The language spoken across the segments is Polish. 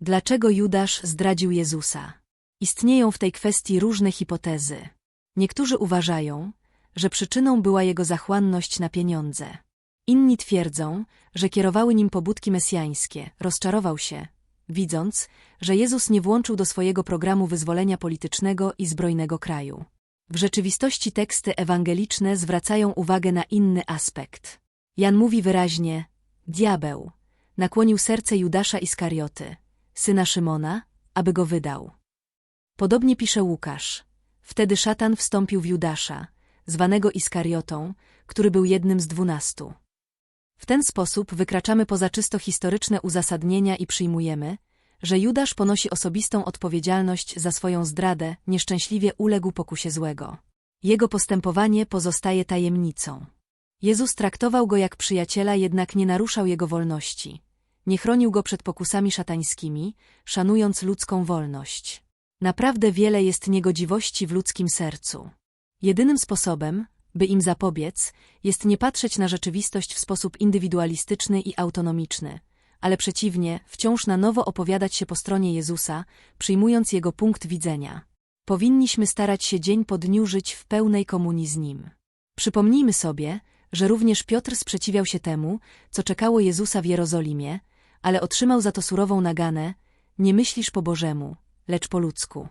Dlaczego Judasz zdradził Jezusa? Istnieją w tej kwestii różne hipotezy. Niektórzy uważają, że przyczyną była jego zachłanność na pieniądze. Inni twierdzą, że kierowały nim pobudki mesjańskie, rozczarował się, widząc, że Jezus nie włączył do swojego programu wyzwolenia politycznego i zbrojnego kraju. W rzeczywistości teksty ewangeliczne zwracają uwagę na inny aspekt. Jan mówi wyraźnie, diabeł, nakłonił serce Judasza Iskarioty, syna Szymona, aby go wydał. Podobnie pisze Łukasz. Wtedy szatan wstąpił w Judasza, zwanego Iskariotą, który był jednym z dwunastu. W ten sposób wykraczamy poza czysto historyczne uzasadnienia i przyjmujemy, że Judasz ponosi osobistą odpowiedzialność za swoją zdradę, nieszczęśliwie uległ pokusie złego. Jego postępowanie pozostaje tajemnicą. Jezus traktował go jak przyjaciela, jednak nie naruszał jego wolności. Nie chronił go przed pokusami szatańskimi, szanując ludzką wolność. Naprawdę wiele jest niegodziwości w ludzkim sercu. Jedynym sposobem, by im zapobiec, jest nie patrzeć na rzeczywistość w sposób indywidualistyczny i autonomiczny, ale przeciwnie, wciąż na nowo opowiadać się po stronie Jezusa, przyjmując Jego punkt widzenia. Powinniśmy starać się dzień po dniu żyć w pełnej komunii z Nim. Przypomnijmy sobie, że również Piotr sprzeciwiał się temu, co czekało Jezusa w Jerozolimie, ale otrzymał za to surową naganę, nie myślisz po Bożemu, lecz po ludzku.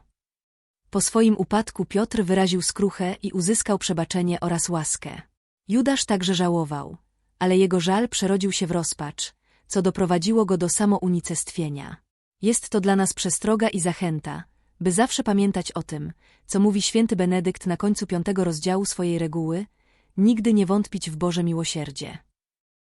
Po swoim upadku Piotr wyraził skruchę i uzyskał przebaczenie oraz łaskę. Judasz także żałował, ale jego żal przerodził się w rozpacz, co doprowadziło go do samounicestwienia. Jest to dla nas przestroga i zachęta, by zawsze pamiętać o tym, co mówi święty Benedykt na końcu piątego rozdziału swojej reguły, nigdy nie wątpić w Boże miłosierdzie.